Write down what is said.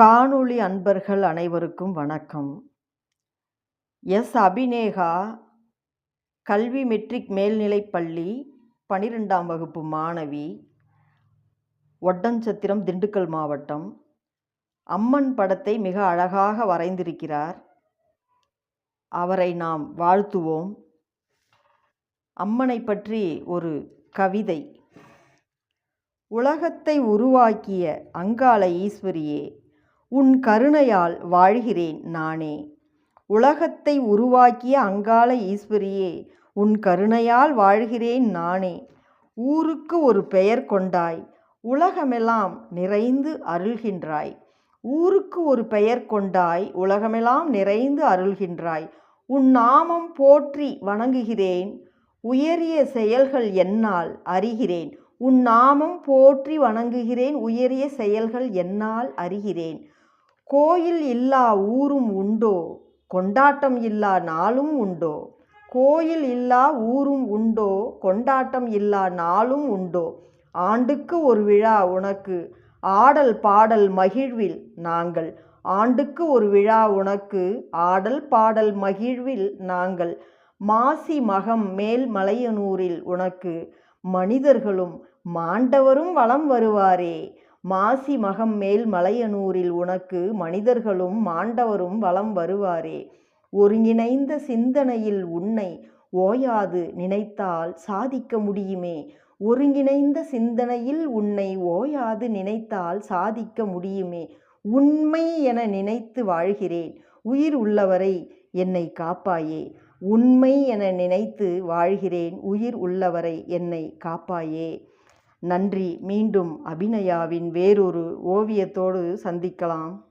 காணொளி அன்பர்கள் அனைவருக்கும் வணக்கம். எஸ். அபிநேகா கல்வி மெட்ரிக் மேல்நிலைப்பள்ளி பனிரெண்டாம் வகுப்பு மாணவி ஒட்டஞ்சத்திரம் திண்டுக்கல் மாவட்டம். அம்மன் படத்தை மிக அழகாக வரைந்திருக்கிறார். அவரை நாம் வாழ்த்துவோம். அம்மனை பற்றி ஒரு கவிதை. உலகத்தை உருவாக்கிய அங்காள ஈஸ்வரியே உன் கருணையால் வாழ்கிறேன் நானே. உலகத்தை உருவாக்கிய அங்காள ஈஸ்வரியே உன் கருணையால் வாழ்கிறேன் நானே. ஊருக்கு ஒரு பெயர் கொண்டாய் உலகமெல்லாம் நிறைந்து அருள்கின்றாய். ஊருக்கு ஒரு பெயர் கொண்டாய் உலகமெல்லாம் நிறைந்து அருள்கின்றாய். உன் நாமம் போற்றி வணங்குகிறேன் உயரிய செயல்கள் என்னால் அறிகிறேன். உன் நாமம் போற்றி வணங்குகிறேன் உயரிய செயல்கள் என்னால் அறிகிறேன். கோயில் இல்லா ஊரும் உண்டோ? கொண்டாட்டம் இல்லா நாளும் உண்டோ? கோயில் இல்லா ஊரும் உண்டோ? கொண்டாட்டம் இல்லா நாளும் உண்டோ? ஆண்டுக்கு ஒரு விழா உனக்கு ஆடல் பாடல் மகிழ்வில் நாங்கள். ஆண்டுக்கு ஒரு விழா உனக்கு ஆடல் பாடல் மகிழ்வில் நாங்கள். மாசி மகம் மேல் மலையனூரில் உனக்கு மனிதர்களும் மாண்டவரும் வளம் வருவாரே. மாசி மகம் மேல் மலையனூரில் உனக்கு மனிதர்களும் மாண்டவரும் வளம் வருவாரே. ஒருங்கிணைந்த சிந்தனையில் உன்னை ஓயாது நினைத்தால் சாதிக்க முடியுமே. ஒருங்கிணைந்த சிந்தனையில் உன்னை ஓயாது நினைத்தால் சாதிக்க முடியுமே. உண்மை என நினைத்து வாழ்கிறேன். உயிர் உள்ளவரை என்னை காப்பாயே. உண்மை என நினைத்து வாழ்கிறேன். உயிர் உள்ளவரை என்னை காப்பாயே. நன்றி. மீண்டும் அபிநயாவின் வேறொரு ஓவியத்தோடு சந்திக்கலாம்.